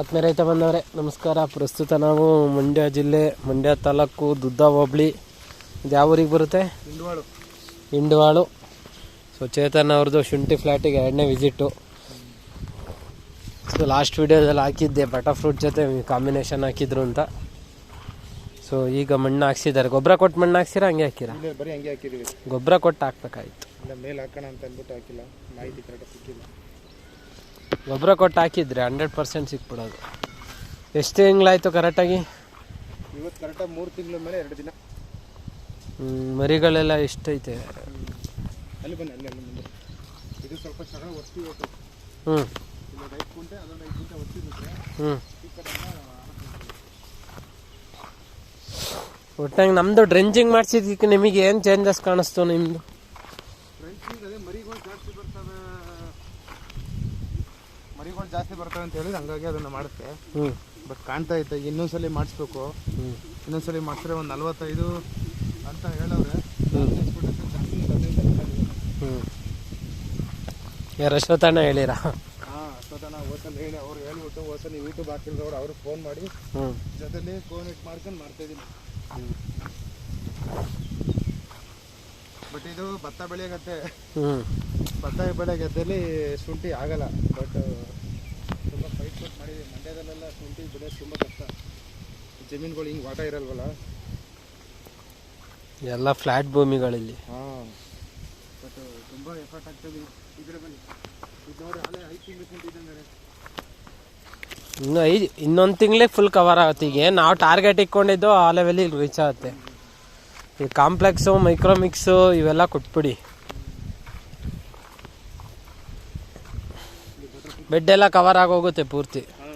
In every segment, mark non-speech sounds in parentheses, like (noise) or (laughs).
ಆತ್ಮೀಯ ರೈತ ಬಂದವರೇ ನಮಸ್ಕಾರ. ಪ್ರಸ್ತುತ ನಾವು ಮಂಡ್ಯ ಜಿಲ್ಲೆ ಮಂಡ್ಯ ತಾಲೂಕು ದುದ್ದ ಹೋಬಳಿ. ಇದು ಯಾವ ಊರಿಗೆ ಬರುತ್ತೆ? ಹಿಂಡ್ವಾಳು ಇಂಡವಾಳು. ಸೊ ಚೇತನ್ ಅವ್ರದ್ದು ಶುಂಠಿ ಫ್ಲ್ಯಾಟಿಗೆ ಎರಡನೇ ವಿಸಿಟ್ಟು ಸೊ ಲಾಸ್ಟ್ ವಿಡಿಯೋದಲ್ಲಿ ಹಾಕಿದ್ದೆ ಬಟರ್ ಫ್ರೂಟ್ ಜೊತೆ ಕಾಂಬಿನೇಷನ್ ಹಾಕಿದ್ರು ಅಂತ. ಸೊ ಈಗ ಮಣ್ಣು ಹಾಕ್ಸಿದ್ದಾರೆ. ಗೊಬ್ಬರ ಕೊಟ್ಟು ಮಣ್ಣು ಹಾಕ್ಸಿರ ಹಂಗೆ ಹಾಕಿರ? ಬರೀ ಹಂಗೆ ಹಾಕಿದೀವಿ ಗೊಬ್ಬರ ಕೊಟ್ಟು ಹಾಕ್ಬೇಕಾಯ್ತು. ಮೇಲೆ ಹಾಕೋಣ ಅಂತ ಅಂದ್ಬಿಟ್ಟು ಹಾಕಿಲ್ಲ. ಮಾಹಿತಿ ಕರೆಕ್ಟಾಗಿ ಸಿಕ್ಕಿಲ್ಲ. ಗೊಬ್ಬರ ಕೊಟ್ಟು ಹಾಕಿದ್ರೆ ಹಂಡ್ರೆಡ್ ಪರ್ಸೆಂಟ್ ಸಿಕ್ಬಿಡೋದು. ಎಷ್ಟು ತಿಂಗಳಾಯ್ತು ಕರೆಕ್ಟಾಗಿ? ಇವತ್ತು ಕರೆಕ್ಟಾಗಿ ಮೂರು ತಿಂಗಳ ಮೇಲೆ ಎರಡು ದಿನ. ಮರಿಗಳೆಲ್ಲ ಎಷ್ಟೈತೆ? ಅಲ್ಲಿ ಬನ್ನಿ ಅಲ್ಲಿ ಅಲ್ಲಿ ಮುಂದೆ. ಇದು ಸ್ವಲ್ಪ ಚೆನ್ನಾಗಿ ಒತ್ತಿ ಹೋಗ್ತು ಹ್ಞೂ ಒಟ್ಟಂಗೆ ಐದು ಕುಂಟೆ ಅದೊಂದು ಐದು ಕುಂಟೆ ಒತ್ತಿ ಹ್ಞೂ ಒಟ್ಟಾಗಿ ನಮ್ಮದು ಡ್ರೆಂಜಿಂಗ್ ಮಾಡಿಸಿದ್ದಕ್ಕೆ ನಿಮಗೆ ಏನು ಚೇಂಜಸ್ ಕಾಣಿಸ್ತು ನಿಮ್ಮದು ಫ್ರೆಂಡ್ಸ್ ಅದೇ ಮರಿಗಳು ಜಾಸ್ತಿ ಬರ್ತವೆ ಮರಿಗಳು ಜಾಸ್ತಿ ಬರ್ತವೆ ಅಂತ ಹೇಳಿದ್ರೆ ಹಂಗಾಗಿ ಅದನ್ನ ಮಾಡುತ್ತೆ. ಹ್ಞೂ ಬಟ್ ಕಾಣ್ತಾ ಇತ್ತು ಇನ್ನೊಂದ್ಸಲಿ ಮಾಡಿಸ್ಬೇಕು. ಇನ್ನೊಂದ್ಸಲ ಮಾಡಿಸ್ರೆ ಒಂದು ನಲ್ವತ್ತೈದು ಅಂತ ಹೇಳವ್ರೆ. ಯಾರು ಅಶ್ವತ್ಥಣ್ಣ ಹೇಳಿರ? ಹಾಂ ಹೋಸಲ್ ಹೇಳಿ ಅವ್ರು ಹೇಳ್ಬಿಟ್ಟು ಹೋಸಲ್ ಯೂಟ್ಯೂಬ್ ಹಾಕಿರೋರು ಅವ್ರಿಗೆ ಫೋನ್ ಮಾಡಿ. ಹ್ಞೂ ಫೋನ್ ಇಟ್ ಮಾಡ್ಕೊಂಡು ಮಾಡ್ತಾ ಇದ್ದೀನಿ. ಬಟ್ ಇದು ಭತ್ತ ಭತ್ತ ಬೆಳೆ ಗದ್ದೆಲಿ ಶುಂಠಿ ಆಗಲ್ಲ ಬಟ್ ಕೊಟ್ಟು ಮಾಡಿದ್ದೀವಿ ಮಂಡ್ಯದಲ್ಲೆಲ್ಲ ಶುಂಠಿ ಬೆಳೆ ತುಂಬ ಕಷ್ಟ. ಜಮೀನುಗಳು ಹಿಂಗೆ ವಾಟ ಇರಲ್ವಲ್ಲ? ಎಲ್ಲ ಫ್ಲ್ಯಾಟ್ ಭೂಮಿಗಳಲ್ಲಿ. ಹಾಂ. ಬಟ್ ತುಂಬ ಎಫರ್ಟ್ ಆಗ್ತದೆ. ಇದ್ರ ಮೇಲೆ ಇದು ನೋಡಿ ಅಲ್ಲೇ ಐದು ತಿಂಗಳು ಶುಂಠಿ ಇದ್ದಂಗೆ ಇನ್ನು ಐದು ಇನ್ನೊಂದು ತಿಂಗಳೇ ಫುಲ್ ಕವರ್ ಆಗುತ್ತೆ. ಈಗ ನಾವು ಟಾರ್ಗೆಟ್ ಇಟ್ಕೊಂಡಿದ್ದು ಆ ಲೆವೆಲಿಗೆ ರೀಚ್ ಆಗುತ್ತೆ. ಈ ಕಾಂಪ್ಲೆಕ್ಸು ಮೈಕ್ರೋಮಿಕ್ಸು ಇವೆಲ್ಲ ಕೊಟ್ಬಿಡಿ. ಬೆಡ್ ಎಲ್ಲ ಕವರ್ ಆಗೋಗುತ್ತೆ ಪೂರ್ತಿ. ಹಾಂ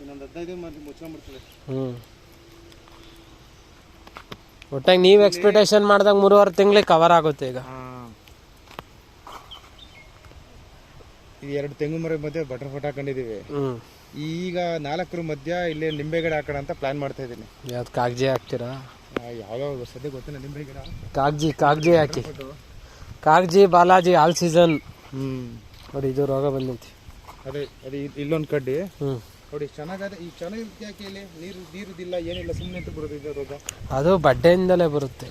ಇನ್ನೊಂದು ಹದಿನೈದು ಮಂದಿ ಮುಚ್ಕೊಂಡ್ಬಿಡ್ತದೆ ಹ್ಞೂ ಒಟ್ಟಾಗಿ ನೀವು ಎಕ್ಸ್ಪೆಕ್ಟೇಷನ್ ಮಾಡಿದಾಗ ಮೂರುವರೆ ತಿಂಗಳಿಗೆ ಕವರ್ ಆಗುತ್ತೆ ಈಗ. ಇದು ಎರಡು ತೆಂಗು ಮರ ಮಧ್ಯೆ ಬಟರ್ ಫೋಟ್ ಹಾಕೊಂಡಿದ್ದೀವಿ ಹ್ಞೂ ಈಗ ನಾಲ್ಕರ ಮಧ್ಯ ಇಲ್ಲಿ ನಿಂಬೆ ಗಿಡ ಹಾಕೋಣ ಅಂತ ಪ್ಲಾನ್ ಮಾಡ್ತಾ ಇದ್ದೀನಿ. ಯಾವ್ದು ಕಾಗಜಿ ಹಾಕ್ತೀರಾ? ಯಾವ್ಯಾವ ಸದ್ಯ ಗೊತ್ತಿಲ್ಲ ನಿಂಬೆ ಗಿಡ. ಕಾಗಜಿ ಕಾಗಜಿ ಹಾಕಿ. ಕಾಗಜಿ ಬಾಲಾಜಿ ಆಲ್ ಸೀಸನ್ ಹ್ಞೂ ನೋಡಿ ಇದು ರೋಗ ಬಂದೈತಿ. ಅದೇ ಅದೇ ಇಲ್ಲೊಂದು ಕಡ್ಡಿ. ನೋಡಿ ಚೆನ್ನಾಗದೆ ಈ ಚೆನ್ನಾಗಿರುತ್ತೆ ಯಾಕೆ ಇಲ್ಲಿ? ನೀರು ನೀರುದಿಲ್ಲ ಏನಿಲ್ಲ ಸುಮ್ಮನೆ ಅಂತ ರೋಗ ಅದು ಬಡ್ಡೆಯಿಂದಲೇ ಬರುತ್ತೆ.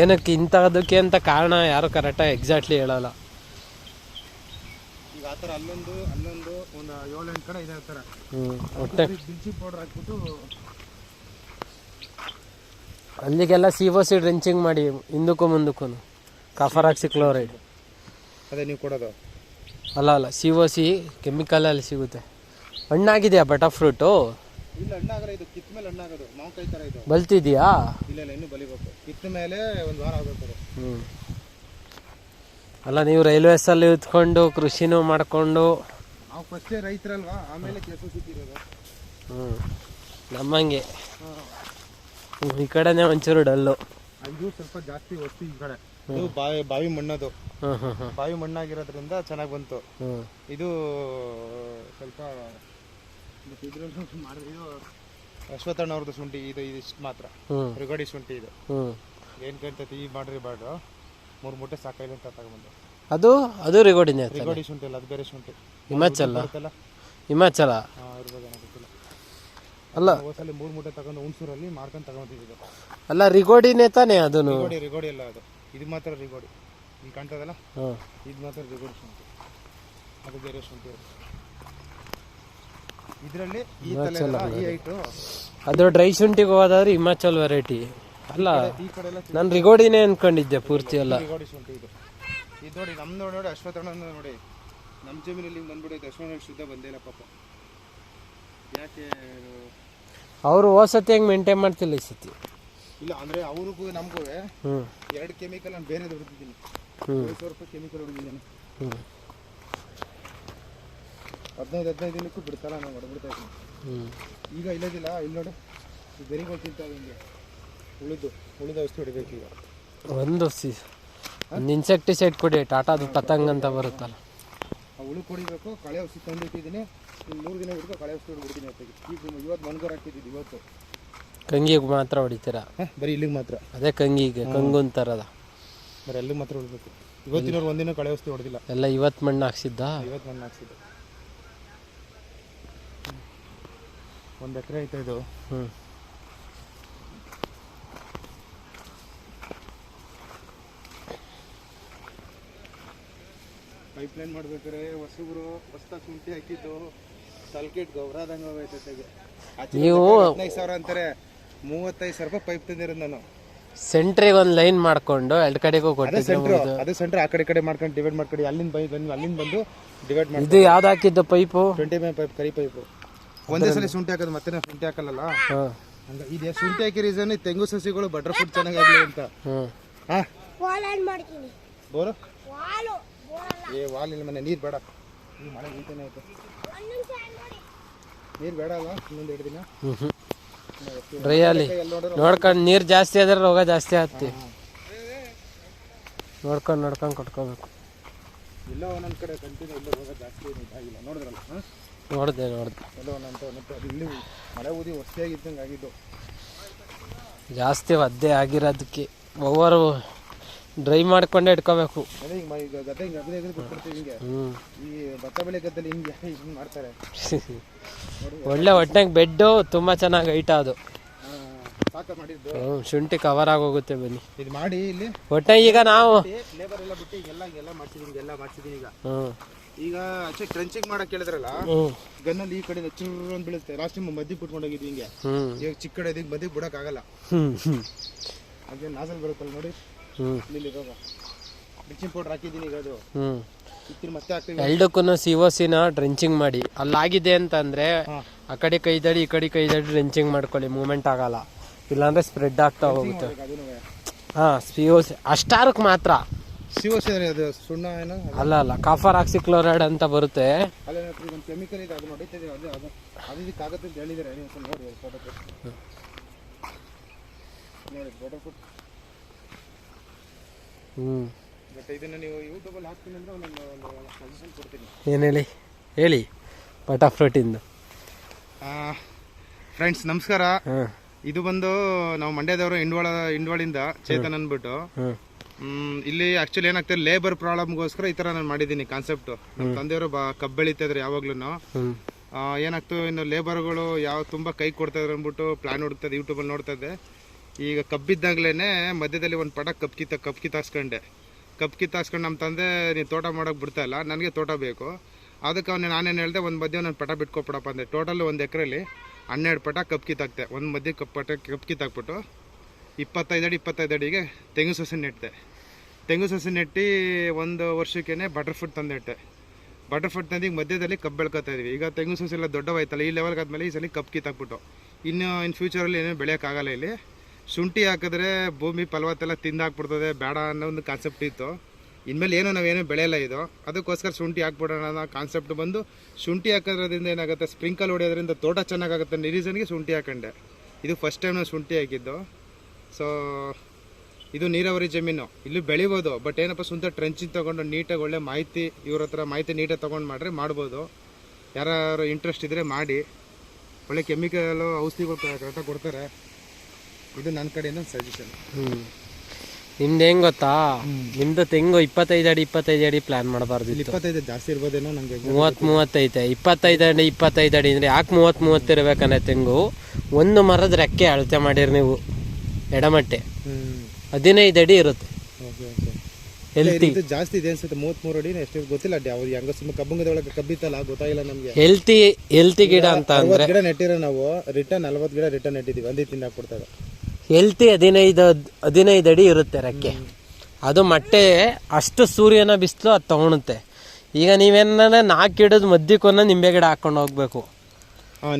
ಏನಕ್ಕೆ ಇಂಥದಕ್ಕೆ ಅಂತ ಕಾರಣ ಯಾರು ಕರೆಕ್ಟಾಗಿ ಎಕ್ಸಾಕ್ಟ್ಲಿ ಹೇಳಲ್ಲ. ಈಗ ಆ ಥರ ಅಲ್ಲೊಂದು ಅಲ್ಲೊಂದು ಒಂದು ಏಳೆಂಟು ಕಡೆ ಇದೆ ಆ ಥರ. ಒಟ್ಟೆ ಬಿಲ್ಚಿ ಪೌಡರ್ ಹಾಕ್ಬಿಟ್ಟು ಅಲ್ಲಿಗೆಲ್ಲ ಸಿ ಒ ಸಿ ಡ್ರೆಂಚಿಂಗ್ ಮಾಡಿ ಹಿಂದಕ್ಕೂ ಮುಂದಕ್ಕೂ ಕಫರಾಕ್ಸಿ ಆಕ್ಸಿಕ್ಲೋರೈಡ್ ಅದೇ ನೀವು ಕೊಡೋದು. ಅಲ್ಲ ಅಲ್ಲ ಸಿ ಓ ಸಿ ಕೆಮಿಕಲಲ್ಲಿ ಸಿಗುತ್ತೆ. ಹಣ್ಣಾಗಿದೆಯಾ ಬಟರ್ ಫ್ರೂಟು ಇಲ್ಲ ಹಣ್ಣಾಗಲ್ಲ ಇದು ಕಿತ್ತ ಮೇಲೆ ಹಣ್ಣಾಗೋದು ಮಾವಿನಕಾಯಿ ಥರ ಇದು. ಬಲ್ತಿದೆಯಾ? ಇಲ್ಲ ಇಲ್ಲ ಇನ್ನೂ ಬಲಿಬೇಕು. ಕಿತ್ತ ಮೇಲೆ ಒಂದು ವಾರ ಆಗುತ್ತೆ ಹ್ಞೂ ಅಲ್ಲ ನೀವು ರೈಲ್ವೇಸಲ್ಲಿ ಇದ್ಕೊಂಡು ಕೃಷಿನೂ ಮಾಡಿಕೊಂಡು. ನಾವು ಫಸ್ಟೇ ರೈತರಲ್ವಾ? ಆಮೇಲೆ ಕೆಲಸ ಸಿಕ್ಕಿರೋದು ಹ್ಞೂ ನಮ್ಮಂಗೆ ಹ್ಮ್, ಈ ಕಡೆನೇ ಒಂಚೂರು ಡಲ್ಲು. ಇದು ಸ್ವಲ್ಪ ಜಾಸ್ತಿ ಒತ್ತಿ ಈ ಕಡೆ. ಇದು ಬಾವಿ ಬಾವಿ ಮಣ್ಣದು. ಬಾವಿ ಮಣ್ಣಾಗಿರೋದ್ರಿಂದ ಚೆನ್ನಾಗಿ ಬಂತು. ಇದು ಸ್ವಲ್ಪ ಅಶ್ವಥಣ್ಣ ಅವ್ರದ್ದು ಶುಂಠಿ ಇದು ಇದಿಷ್ಟು ಮಾತ್ರ. ರುಗಡಿ ಶುಂಠಿ ಇದು. ಏನ್ ಕೇಳ್ತೈತಿ ಈ ಮಾಡ್ರಿ ಬಾಡ್ರು. ಮೂರ್ ಮೂಟೆ ಸಾಕಾಯಿಲ್ಲ ಅಂತ ತಗೊಂಡ್ಬಂದು. ಅದು ಅದು ರಿಗೋಡಿನೇ ರಿಗೋಡಿ ರಿಗಡಿ ಶುಂಠಿ ಅಲ್ಲ ಅದು ಬೇರೆ ಶುಂಠಿ. ಹಿಮಾಚಲ ಹಿಮಾಚಲ ಅಲ್ಲ. ಮೂರ್ ಮೂರು ಮೂಟೆ ತಗೊಂಡು ಹುಣಸೂರಲ್ಲಿ ಮಾರ್ಕೊಂಡು ತಗೊಂಡಿದ್ದು ಅಲ್ಲ ರಿಗೋಡಿನೇ ತಾನೇ ಅದನ್ನು ರಿಗೋಡಿ ರಿಗೋಡಿ ಅಲ್ಲ ಅದು. ಇದು ಮಾತ್ರ ರಿಗೋಡಿ ಇಲ್ಲಿ ಕಾಣ್ತದಲ್ಲ? ಇದು ಮಾತ್ರ ರಿಗೋಡಿ ಶುಂಠಿ. ಅದು ಬೇರೆ ಶುಂಠಿ ಇದರಲ್ಲಿ ಈ ತಲೆ ಅಲ್ಲ, ಈ ಹೈಟು ಅದು ಡ್ರೈ ಶುಂಠಿಗೆ ಹೋದಾದ್ರೆ ಹಿಮಾಚಲ್ ವೆರೈಟಿ ಅಲ್ಲ ಈ ಕಡೆ ಎಲ್ಲ ನಾನು ರಿಗೋಡಿನೇ ಅನ್ಕೊಂಡಿದ್ದೆ ಪೂರ್ತಿ ಎಲ್ಲ. ರಿಗೋಡಿ ಶುಂಠಿ ಇದು. ಇದು ನೋಡಿ ನಮ್ಮ ನೋಡಿ ನೋಡಿ ಅಶ್ವತ್ಥಣ್ಣ ನೋಡಿ. ನಮ್ಮ ಜಮೀನಲ್ಲಿ ಹಿಂಗೆ ಬಂದ್ಬಿಡೈತೆ ಅಶ್ವತ್ಥಣ್ಣ ಶುದ್ಧ ಬಂದೇ ಇಲ್ಲ ಪಾಪ. ಯಾಕೆ ಅವರು ಹೋಸತಿ ಹೆಂಗೆ ಮೇಂಟೈನ್ ಮಾಡ್ತಿಲ್ಲ ಈ ಸತಿ? ಇಲ್ಲ ಅಂದರೆ ಅವ್ರಿಗೂ ನಮಗೂ ಎರಡು ಕೆಮಿಕಲ್ ನಾನು ಬೇರೆ ಹೊಡೆದಿದ್ದೀನಿ. ಸಾವಿರ ರೂಪಾಯಿ ಕೆಮಿಕಲ್ ಹೊಡೆದಿದ್ದೀನಿ. ಹದಿನೈದು ಹದಿನೈದು ದಿನಕ್ಕೂ ಬಿಡ್ತಲ್ಲ ನಾನು ಹೊಡೆದ್ಬಿಡ್ತಾ ಇದ್ದೀನಿ. ಈಗ ಇಲ್ಲದಿಲ್ಲ ಇಲ್ಲಿ ನೋಡಿ ಬೆರಿಗಳು ತಿಂತಾವೆ ಹಿಂಗೆ. ಉಳಿದು ಉಳಿದ ಔಷಧಿ ಹೊಡಿಬೇಕು ಈಗ. ಒಂದು ಒಂದು ಇನ್ಸೆಕ್ಟಿಸೈಡ್ ಕೊಡಿ ಟಾಟಾದು ಪತಂಗ್ ಅಂತ ಬರುತ್ತಲ್ಲ. ಹುಳು ಕೊಡಿಬೇಕು ಕಳೆ ಔಷಧಿ ತಂದಿಟ್ಟಿದ್ದೀನಿ. ಇನ್ನು ಮೂರು ದಿನ ಹಿಡಿದು ಕಳೆ ಔಷಧಿ ಹೊತ್ತಿಗೆ ಈಗ ಇವತ್ತು ಮನ್ಗರ್ ಹಾಕಿದ್ದೀನಿ ಇವತ್ತು. ಕಂಗಿಗೆ ಮಾತ್ರ ಹೊಡಿತೀರಾ? ಬರೀ ಇಲ್ಲಿಗೆ ಮಾತ್ರ. ಅದೇ ಕಂಗಿಗೆ ಕಂಗು ಅಂತಾರದ ಬರೀ ಎಲ್ಲಿಗೆ ಮಾತ್ರ ಹೊಡ್ಬೇಕು. ಇವತ್ತಿನವ್ರು ಒಂದಿನ ಕಳೆ ಔಷಧಿ ಹೊಡೆದಿಲ್ಲ. ಎಲ್ಲ ಇವತ್ತು ಮಣ್ಣು ಹಾಕ್ಸಿದ್ದ? ಇವತ್ತು ಮಣ್ಣು ಹಾಕ್ಸಿದ್ದು. ಒಂದು ಎಕರೆ ಐತೆ ಇದು. ಹ್ಞೂ ಪೈಪ್ ಲೈನ್ ಮಾಡ್ಬೇಕಾದ್ರೆ ಹೊಸಬ್ರು ಹೊಸ್ದಾಗಿ ಶುಂಠಿ ಹಾಕಿದ್ದು. ಸಲ್ಕೇಟ್ ಗೌರಾದಂಗೆ ಹೋಗೈತೆ ನೀವು- ಹದಿನೈದು ಸಾವಿರ ಅಂತಾರೆ. ಮೂವತ್ತೈದು ಸಾವಿರ ರೂಪಾಯಿ ಪೈಪ್ ತಂದಿರೋದು ನಾನು. ಸೆಂಟ್ರಿಗೆ ಒಂದು ಲೈನ್ ಮಾಡ್ಕೊಂಡು ಎರಡು ಕಡೆಗೂ ಅದೇ ಕೊಟ್ಟಿದ್ರೆ ಸೆಂಟ್ರ್ ಅದು ಸೆಂಟ್ರ್ ಆ ಕಡೆ ಈ ಕಡೆ ಮಾಡ್ಕೊಂಡು ಡಿವೈಡ್ ಮಾಡ್ಕೊಂಡು ಅಲ್ಲಿಂದ ಬೈ ಬಂದು ಅಲ್ಲಿಂದ ಬಂದು ಡಿವೈಡ್ ಮಾಡಿ ಇದು ಯಾವ್ದು ಹಾಕಿದ್ದು ಪೈಪು ಟ್ವೆಂಟಿ ಮೈ ಪೈಪ್ ಕರಿ ಪೈಪು ಒಂದೇ ಸಲ ಶುಂಠಿ ಹಾಕೋದು ಮತ್ತೆ ನಾವು ಶುಂಠಿ ಹಾಕಲ್ಲ ಹಂಗ ಇದು ಶುಂಠಿ ಹಾಕಿ ರೀಸನ್ ತೆಂಗು ಸಸಿಗಳು ಬಟರ್ ಫುಡ್ ಚೆನ್ನಾಗಾಗಲಿ ಅಂತ. ಹಾ. ವಾಲ್ ಮಾಡ್ತೀನಿ. ಬೋರು ವಾಲು ಬೋರಲ್ಲ ಏ ವಾಲ್ ಇಲ್ಲ ಮನೆ ನೀರು ಬೇಡ. ಈ ಮಳೆ ಐತೆ ನೋಡಿ ನೀರು ಬೇಡ ಅಲ್ಲ ಇನ್ನೊಂದು ಎರಡು ದಿನ. ಹ್ಞೂ ಹ್ಞೂ ಡ್ರೈಯಲ್ಲಿ ನೋಡ್ಕೊಂಡು ನೀರು ಜಾಸ್ತಿ ಆದ್ರೆ ರೋಗ ಜಾಸ್ತಿ ಆಗ್ತಿ ನೋಡ್ಕೊಂಡು ನೋಡ್ಕೊಂಡು ಕೊಟ್ಕೋಬೇಕು. ಎಲ್ಲೋ ಒಂದೊಂದು ಕಡೆ ಕಂಟಿನ್ಯೂ ಎಲ್ಲೋ ರೋಗ ಜಾಸ್ತಿ ಏನು ನೋಡಿದ್ರಲ್ಲ ನೋಡಿದೆ ನೋಡಿದೆ. ಎಲ್ಲೋ ಒಂದೊಂದು ಒಂದೊಂದು ಇಲ್ಲಿ ಮಳೆ ಊದಿ ಹೊಸ್ತಿಯಾಗಿದ್ದಂಗೆ ಆಗಿದ್ದು ಜಾಸ್ತಿ ಒದ್ದೆ ಆಗಿರೋದಕ್ಕೆ ಓವರ್ ಡ್ರೈ ಮಾಡ್ಕೊಂಡೇ ಇಟ್ಕೋಬೇಕು. ಅದೇ ಈಗ ಗದ್ದೆ ಹಿಂಗೆ ಅಗದಿ ಅಗದಿ ಬಿಟ್ಬಿಡ್ತೀವಿ ಹಿಂಗೆ. ಈ ಭತ್ತ ಬೆಳೆ ಗದ್ದೆಲಿ ಹಿಂಗೆ (laughs) ಹಿಂಗೆ ಮಾಡ್ತಾರೆ. (laughs) ಒಳ್ಳೆ ಒಟ್ಟಿನಾಗ ಬೆಡ್ಡು ತುಂಬ ಚೆನ್ನಾಗಿ ಐಟ ಅದು ಸಾಕ ಮಾಡಿದ್ದು. ಹ್ಞೂ ಶುಂಠಿ ಕವರ್ ಆಗೋಗುತ್ತೆ ಬನ್ನಿ. ಇದು ಮಾಡಿ ಇಲ್ಲಿ. ಒಟ್ಟೆ ಈಗ ನಾವು ಲೇಬರ್ ಎಲ್ಲ ಬಿಟ್ಟು ಮಾಡ್ಸಿದೀನಿ ಮಾಡ್ಸಿದೀನಿ ಈಗ. ಹ್ಞೂ ಈಗ ಆಚೆ ಟ್ರೆಂಚಿಂಗ್ ಮಾಡಕ್ ಕೇಳಿದ್ರಲ್ಲ ಹ್ಞೂ ಗನ್ನಲ್ಲಿ ಈ ಕಡೆ ಚೂರ್ ಅಂತ ಬೀಳುತ್ತೆ. ಲಾಸ್ಟ್ ಟೈಮ್ ಮದ್ದಿ ಬಿಟ್ಕೊಂಡೋಗಿದ್ವಿ ಹಿಂಗೆ. ಈಗ ಚಿಕ್ಕ ಕಡೆ ಮದ್ದಿಗೆ ಬಿಡಕ್ ಹ್ಞೂ ಅದೇ ನಾಸಲ್ ಬರುತ್ತಲ್ಲ ನೋಡಿ. ಬ್ಲೀಚಿಂಗ್ ಪೌಡರ್ ಹಾಕಿದ್ದೀನಿ ಈಗ ಅದು. ಹ್ಞೂ ಮತ್ತೆ ಹಾಕ್ತೀವಿ. ಎರಡಕ್ಕೂ ಸಿ ಒ ಸಿನ ಡ್ರೆಂಚಿಂಗ್ ಮಾಡಿ. ಅಲ್ಲಾಗಿದೆ ಅಂತಂದ್ರೆ. ಆ ಕಡೆ ಕೈದಡಿ ಈ ಕಡೆ ಕೈದಡಿ ಡ್ರೆಂಚಿಂಗ್ ಮಾಡ್ಕೊಳ್ಳಿ. ಮೂಮೆಂಟ್ ಆಗಲ್ಲ. ಇಲ್ಲಾಂದ್ರೆ ಸ್ಪ್ರೆಡ್ ಆಗ್ತಾ ಹೋಗುತ್ತೆ. ಹಾಂ ಸಿ ಒ ಸಿ ಅಷ್ಟಾರಕ್ಕೆ ಮಾತ್ರ. ಶಿವಸಿ ಅದು ಸುಣ್ಣ ಏನೋ? ಅಲ್ಲ ಅಲ್ಲ. ಕಾಫರ್ ಆಕ್ಸಿ ಕ್ಲೋರೈಡ್ ಅಂತ ಬರುತ್ತೆ. ಅಲ್ಲ ಒಂದು ಕೆಮಿಕಲ್ ಇದೆ ಅದು ಹೊಡಿತಿದೆ ಅದು ಅದು ಅದು ಇದಕ್ಕೆ ಆಗುತ್ತೆ ಅಂತ ಹೇಳಿದ್ದಾರೆ. ನೀವು ನೋಡಿ ಫೋಟೋ ನೋಡಿ ಫೋಟೋ ಬಟ್ ಇದನ್ನು ನೀವು ಯೂಟ್ಯೂಬಲ್ಲಿ ಹಾಕ್ತೀನಿ ಅಂದರೆ ಒಂದೊಂದು ಒಂದು ಸಜೆಷನ್ ಕೊಡ್ತೀನಿ. ಏನು ಹೇಳಿ? ಹೇಳಿ. ಪಟಾ ಫ್ರೂಟಿಂದು ಫ್ರೆಂಡ್ಸ್ ನಮಸ್ಕಾರ. ಇದು ಬಂದು ನಾವು ಮಂಡ್ಯದವರು ಇಂಡ್ವಾಳ ಇಂಡ್ವಾಳಿಂದ ಚೇತನ್ ಅಂದ್ಬಿಟ್ಟು. ಇಲ್ಲಿ ಆಕ್ಚುಲಿ ಏನಾಗ್ತದೆ ಲೇಬರ್ ಪ್ರಾಬ್ಲಮ್ಗೋಸ್ಕರ ಈ ತರ ನಾನು ಮಾಡಿದ್ದೀನಿ ಕಾನ್ಸೆಪ್ಟ್ ನಮ್ಮ ತಂದೆಯವರು ಕಬ್ಬು ಬೆಳೀತಾ ಇದ್ರು ಯಾವಾಗ್ಲೂ ಏನಾಗ್ತು ಇನ್ನು ಲೇಬರ್ಗಳು ಯಾವ ತುಂಬಾ ಕೈ ಕೊಡ್ತಾ ಇದ್ರು ಅಂದ್ಬಿಟ್ಟು ಪ್ಲಾನ್ ಹುಡುಕ್ತದೆ ಯೂಟ್ಯೂಬಲ್ಲಿ ನೋಡ್ತಾ ಇದ್ದೆ. ಈಗ ಕಬ್ಬಿದ್ದಾಗ್ಲೇ ಮಧ್ಯದಲ್ಲಿ ಒಂದು ಪಟ ಕಪ್ ಕಿತ್ತ, ಕಪ್ ಕಿತ್ತಾಸ್ಕೊಂಡೆ ಕಪ್ ಕಿತ್ತಾಸ್ಕೊಂಡು ನಮ್ಮ ತಂದೆ, ನೀನು ತೋಟ ಮಾಡೋಕೆ ಬಿಡ್ತಾ ಇಲ್ಲ, ನನಗೆ ತೋಟ ಬೇಕು. ಅದಕ್ಕೆ ಅವನು ನಾನೇನು ಹೇಳಿದೆ, ಒಂದು ಮಧ್ಯ ನಾನು ಪಟ ಬಿಟ್ಕೊಬಿಡಪ್ಪ ಅಂದೆ. ಟೋಟಲ್ ಒಂದು ಎಕರೆಲಿ ಹನ್ನೆರಡು ಪಟ ಕಪ್ ಕಿತ್ತಾಕ್ತೆ. ಒಂದು ಮಧ್ಯ ಕಪ್ ಪಟ, ಕಪ್ ಕಿತ್ತಾಕ್ಬಿಟ್ಟು ಇಪ್ಪತ್ತೈದು ಅಡಿ, ಇಪ್ಪತ್ತೈದು ಅಡಿಗೆ ತೆಂಗು ಸಸಿ ನೆಟ್ಟಿದೆ ತೆಂಗು ಸಸಿ ನೆಟ್ಟು ಒಂದು ವರ್ಷಕ್ಕೇ ಬಟರ್ ಫುಡ್ ತಂದಿಟ್ಟೆ. ಬಟರ್ ಫುಡ್ ಈಗ ಮಧ್ಯದಲ್ಲಿ ಕಬ್ಬು ಬೆಳ್ಕೊತಾ ಇದೀವಿ. ಈಗ ತೆಂಗು ಸಸಿ ಎಲ್ಲ ದೊಡ್ಡವಾಯ್ತಲ್ಲ, ಈ ಲೆವೆಲ್ಗೆ ಆದಮೇಲೆ ಈ ಸಲ ಕಪ್ ಕಿತ್ತಾಕ್ಬಿಟ್ಟು. ಇನ್ನು ಇನ್ ಫ್ಯೂಚರಲ್ಲಿ ಏನೇನು ಬೆಳೆಯೋಕ್ಕಾಗಲ್ಲ ಇಲ್ಲಿ. ಶುಂಠಿ ಹಾಕಿದ್ರೆ ಭೂಮಿ ಫಲವತ್ತೆಲ್ಲ ತಿಂದಾಕ್ಬಿಡ್ತದೆ, ಬೇಡ ಅನ್ನೋ ಒಂದು ಕಾನ್ಸೆಪ್ಟ್ ಇತ್ತು. ಇನ್ಮೇಲೆ ಏನೋ ನಾವೇನು ಬೆಳೆಯಲ್ಲ ಇದು. ಅದಕ್ಕೋಸ್ಕರ ಶುಂಠಿ ಹಾಕ್ಬಿಡೋಣ ಅನ್ನೋ ಕಾನ್ಸೆಪ್ಟ್ ಬಂದು ಶುಂಠಿ ಹಾಕೋದ್ರಿಂದ ಏನಾಗುತ್ತೆ? ಸ್ಪ್ರಿಂಕಲ್ ಹೊಡೆಯೋದ್ರಿಂದ ತೋಟ ಚೆನ್ನಾಗಾಗುತ್ತೆ ಅನ್ನೋ ರೀಸನ್ಗೆ ಶುಂಠಿ ಹಾಕೊಂಡೆ. ಇದು ಫಸ್ಟ್ ಟೈಮ್ ನಾವು ಶುಂಠಿ ಹಾಕಿದ್ದು. ಸೊ ಇದು ನೀರಾವರಿ ಜಮೀನು. ಇಲ್ಲಿ ಬೆಳಿಬೋದು ಬಟ್ ಏನಪ್ಪ ಸ್ವಂತ ಟ್ರೆಂಚಿಂಗ್ ತೊಗೊಂಡು ನೀಟಾಗಿ ಒಳ್ಳೆ ಮಾಹಿತಿ, ಇವ್ರ ಹತ್ರ ಮಾಹಿತಿ ನೀಟಾಗಿ ತೊಗೊಂಡು ಮಾಡ್ರೆ ಮಾಡ್ಬೋದು. ಯಾರು ಇಂಟ್ರೆಸ್ಟ್ ಇದ್ದರೆ ಮಾಡಿ. ಒಳ್ಳೆ ಕೆಮಿಕಲು ಔಷಧಿಗಳು ಕರೆಕ್ಟಾಗಿ ಕೊಡ್ತಾರೆ. ಇದು ನನ್ನ ಕಡೆಯಿಂದ ಸಜೆಷನ್ ಹ್ಞೂ ನಿಮ್ದು ಹೆಂಗ್ ಗೊತ್ತಾ? ನಿಮ್ದು ತೆಂಗು ಇಪ್ಪತ್ತೈದು ಅಡಿ ಇಪ್ಪತ್ತೈದು ಅಡಿ ಪ್ಲಾನ್ ಮಾಡಬಾರ್ದು ಇಪ್ಪತ್ತೈದು ಜಾಸ್ತಿ ಇರ್ಬೋದೇನೋ ನನಗೆ ಮೂವತ್ತು ಮೂವತ್ತೈತೆ ಇಪ್ಪತ್ತೈದು ಅಡಿ ಇಪ್ಪತ್ತೈದು ಅಡಿ ಅಂದರೆ ಯಾಕೆ ಮೂವತ್ತು ಮೂವತ್ತು ಇರ್ಬೇಕಂದ್ರೆ ತೆಂಗು? ಒಂದು ಮರದ ರೆಕ್ಕೆ ಅಳತೆ ಮಾಡಿರಿ ನೀವು ಎಡಮಟ್ಟೆ. ಹದಿನೈದು ಅಡಿ ಇರುತ್ತೆ. ಓಕೆ ಓಕೆ ಹೆಲ್ತಿ ಜಾಸ್ತಿ ಇದೆ ಅನ್ಸುತ್ತೆ ಮೂವತ್ತ್ಮೂರು ಅಡಿ ಎಷ್ಟು ಗೊತ್ತಿಲ್ಲ ಅಡ್ಡಿ ಅವ್ರು ಹೆಂಗ ಸುಮ್ಮನೆ ಕಬ್ಬಂಗದ ಒಳಗೆ ಕಬ್ಬಿತ್ತಲ್ಲ ಗೊತ್ತಾಗಿಲ್ಲ ನಮಗೆ. ಹೆಲ್ತಿ ಹೆಲ್ತಿ ಗಿಡ ಅಂತ ಅಂದ್ರೆ ಗಿಡ ನೆಟ್ಟಿರೋ ನಾವು ರಿಟರ್ನ್ ನಲ್ವತ್ತು ಗಿಡ ರಿಟರ್ನ್ ನೆಟ್ಟಿದ್ದೀವಿ ಒಂದೇ ತಿಂಗಳು ಹಾಕ್ಬಿಡ್ತಾರೆ. ಹೆಲ್ತಿ ಹದಿನೈದು ಹದಿನೈದು ಅಡಿ ಇರುತ್ತೆ ರೆಕ್ಕೆ. ಅದು ಮೊಟ್ಟೆ ಅಷ್ಟು ಸೂರ್ಯನ ಬಿಸಿಲು ಅದು ತಗೊಳುತ್ತೆ ಈಗ ನೀವೇನ ನಾಲ್ಕು ಗಿಡದ ಮಧ್ಯಕ್ಕೊಂದು ನಿಂಬೆ ಗಿಡ ಹಾಕೊಂಡು ಹೋಗ್ಬೇಕು.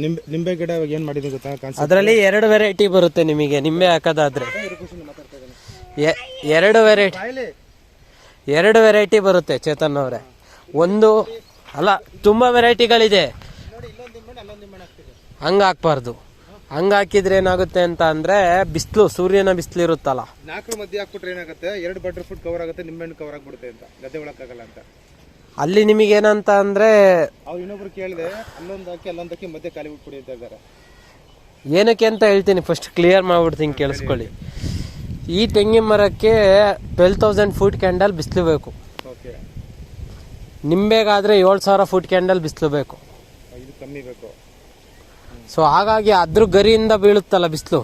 ನಿಂಬೆ ನಿಂಬೆ ಗಿಡ ಏನು ಮಾಡಿದ್ರೆ ಗೊತ್ತಾ ಅದರಲ್ಲಿ ಎರಡು ವೆರೈಟಿ ಬರುತ್ತೆ ನಿಮಗೆ ನಿಂಬೆ ಹಾಕೋದಾದ್ರೆ. ಎರಡು ವೆರೈಟಿ ಎರಡು ವೆರೈಟಿ ಬರುತ್ತೆ ಚೇತನ್ ಅವರೇ. ಒಂದು ಅಲ್ಲ ತುಂಬ ವೆರೈಟಿಗಳಿದೆ ಹಂಗೆ ಹಾಕ್ಬಾರ್ದು. ಹಂಗೆ ಹಾಕಿದ್ರೆ ಏನಾಗುತ್ತೆ ಅಂತ ಅಂದ್ರೆ ಬಿಸಿಲು ಸೂರ್ಯನ ಬಿಸಿಲು ಇರುತ್ತಲ್ಲ. ನಾಲ್ಕು ಮಧ್ಯೆ ಹಾಕ್ಬಿಟ್ರೆ ಏನಾಗುತ್ತೆ? ಎರಡು ಬಟರ್ ಫುಡ್ ಕವರ್ ಆಗುತ್ತೆ ನಿಂಬೆಹಣ್ಣು ಕವರ್ ಆಗ್ಬಿಡುತ್ತೆ ಅಂತ. ಗದ್ದೆ ಒಳಕ್ಕಾಗಲ್ಲ ಅಂತ. ಅಲ್ಲಿ ನಿಮಗೇನಂತ ಅಂದರೆ ಅವ್ರು ಇನ್ನೊಬ್ರು ಕೇಳಿದೆ ಅಲ್ಲೊಂದು ಹಾಕಿ ಅಲ್ಲೊಂದು ಹಾಕಿ ಮಧ್ಯೆ ಖಾಲಿ ಬಿಟ್ಬಿಡಿ ಅಂತ ಇದ್ದಾರೆ. ಏನಕ್ಕೆ ಅಂತ ಹೇಳ್ತೀನಿ ಫಸ್ಟ್ ಕ್ಲಿಯರ್ ಮಾಡ್ಬಿಡ್ತೀನಿ ಕೇಳಿಸ್ಕೊಳ್ಳಿ. ಈ ತೆಂಗಿನ ಮರಕ್ಕೆ ಟ್ವೆಲ್ ತೌಸಂಡ್ ಫುಟ್ ಕ್ಯಾಂಡಲ್ ಬಿಸಿಲು ಬೇಕು. ಓಕೆ. ನಿಂಬೆಗಾದರೆ ಏಳು ಸಾವಿರ ಫುಟ್ ಕ್ಯಾಂಡಲ್ ಬಿಸಿಲು ಬೇಕು. ಇದು ಕಮ್ಮಿ ಬೇಕು. ಸೊ ಹಾಗಾಗಿ ಅದ್ರ ಗರಿಯಿಂದ ಬೀಳುತ್ತಲ್ಲ ಬಿಸಿಲು.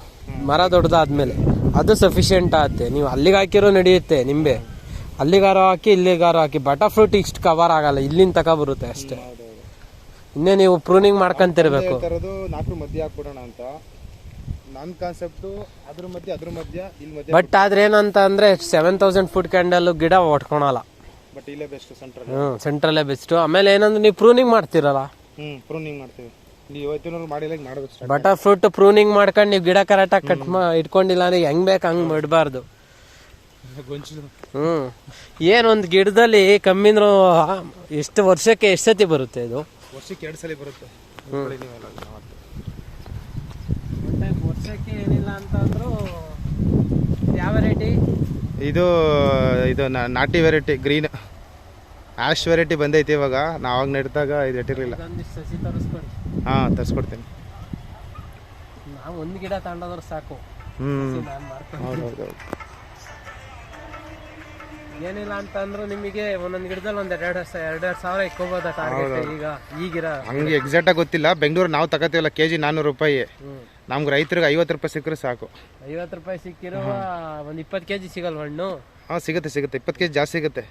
ಮರ ದೊಡ್ಡದಾದ್ಮೇಲೆ. ಅದು ಸಫಿಶಿಯೆಂಟ್ ಆಗುತ್ತೆ ನೀವು ಅಲ್ಲಿಗೆ ಹಾಕಿರೋ ನಡೆಯುತ್ತೆ ನಿಂಬೆ. ಅಲ್ಲಿಗಾರೋ ಹಾಕಿ ಇಲ್ಲಿಗಾರೋ ಹಾಕಿ. ಬಟರ್ ಫ್ರೂಟ್ ಇಷ್ಟು ಕವರ್ ಆಗಲ್ಲ. ಇಲ್ಲಿಂದ ತಕ ಬರುತ್ತೆ ಅಷ್ಟೇ. ಇನ್ನೇ ನೀವು ಪ್ರೂನಿಂಗ್ ಮಾಡ್ಕೊಂತಿರ್ಬೇಕು. ತರದು ನಾಲ್ಕು ಮಧ್ಯೆ ಹಾಕ್ಬಿಡೋಣ ಅಂತ. ನನ್ನ ಕಾನ್ಸೆಪ್ಟು ಅದ್ರ ಮಧ್ಯೆ ಅದ್ರ ಮಧ್ಯ ಇಲ್ಲಿ ಮಧ್ಯೆ ಬಟ್ ಆದ್ರೆ ಏನಂತ ಅಂದ್ರೆ ಸೆವೆನ್ ತೌಸಂಡ್ ಫುಟ್ ಕ್ಯಾಂಡಲ್ ಗಿಡ ಒಟ್ಕೊಳಲ್ಲ. ಬಟ್ ಇಲ್ಲೇ ಬೆಸ್ಟ್ ಸೆಂಟ್ರಲ್ ಹ್ಞೂ ಸೆಂಟ್ರಲ್ಲೇ ಬೆಸ್ಟ್ ಆಮೇಲೆ ಏನಂದ್ರೆ ನೀವು ಪ್ರೂನಿಂಗ್ ಮಾಡ್ತಿರಲ್ಲ? ಹ್ಞೂ ಪ್ರೂನಿಂಗ್ ಮಾಡ್ತೀವಿ. ನೀವು ಇವತ್ತಿನ ಮಾಡಿಲ್ಲ ಬಟರ್ ಫ್ರೂಟ್ ಪ್ರೂನಿಂಗ್ ಮಾಡ್ಕೊಂಡು ನೀವು ಗಿಡ ಕರೆಕ್ಟಾಗಿ ಕಟ್ ಮಾ ಇಟ್ಕೊಂಡಿಲ್ಲ ಅಂದ್ರೆ ಹೆಂಗ್ ಬೇಕು ಹಂಗ್ ಬಿಡಬಾರ್ದು (laughs) ಗೊಂಚಲು ಹ್ಮ್. ಏನೊಂದು ಗಿಡದಲ್ಲಿ ಕಮ್ಮಿ ಅಂದ್ರೂ ಎಷ್ಟು ವರ್ಷಕ್ಕೆ ಎಷ್ಟು ಸತಿ ಬರುತ್ತೆ ಇದು? ವರ್ಷಕ್ಕೆ ಎರಡು ಸಲ ಬರುತ್ತೆ. ನೋಡ್ಕೊಳ್ಳಿ ನೀವೆಲ್ಲ ನಾವು ವರ್ಷಕ್ಕೆ ಏನಿಲ್ಲ ಅಂತಂದ್ರು ಯಾವ ವೆರೈಟಿ? ಇದು ಇದು ನಾ- ನಾಟಿ ವೆರೈಟಿ ಗ್ರೀನ್. ಆಶ್ ವೆರೈಟಿ ಬಂದೈತಿ ಇವಾಗ. ನಾವಾಗ ನೆಡ್ದಾಗ ಇದು ಇಟ್ಟಿರಲಿಲ್ಲ. ಒಂದಿಷ್ಟು ಸಸಿ ತರಿಸ್ಕೊಡಿ. ಹಾಂ ತರಿಸ್ಕೊಡ್ತೀನಿ. ನಾವು ಒಂದು ಗಿಡ ತಗೊಂಡೋದ್ರೆ ಸಾಕು. ಹ್ಞೂ ನಾನು ಹೌದು ಹೌದು ಹೌದು. ಏನಿಲ್ಲ ಅಂತಂದ್ರು ನಿಮಗೆ ಒಂದೊಂದು ಗಿಡದಲ್ಲಿ ಒಂದ್ ಎರಡು ಎರಡೆರಡು ಸಾವಿರ ಇಕ್ಕೋಬೋದ ಟಾರ್ಗೆಟ್ ಈಗ ಈಗಿರ ಹಂಗೆ ಎಕ್ಸಾಕ್ಟಾಗಿ ಗೊತ್ತಿಲ್ಲ. ಬೆಂಗಳೂರು ನಾವು ತಗೋತೀವಲ್ಲ ಕೆ ಜಿ ನಾನ್ನೂರು ರೂಪಾಯಿ ನಮ್ಗೆ ರೈತರಿಗೆ ಐವತ್ತು ರೂಪಾಯಿ ಸಿಕ್ಕರೆ ಸಾಕು. ಐವತ್ತು ರೂಪಾಯಿ ಸಿಕ್ಕಿರೋ ಒಂದ್ ಇಪ್ಪತ್ತು ಕೆಜಿ ಸಿಗಲ್ವ ಹಣ್ಣು? ಹಾಂ ಸಿಗುತ್ತೆ ಸಿಗುತ್ತೆ. ಇಪ್ಪತ್ತು ಕೆ ಜಿ ಜಾಸ್ತಿ ಸಿಗುತ್ತೆ.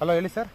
ಹಲೋ ಹೇಳಿ ಸರ್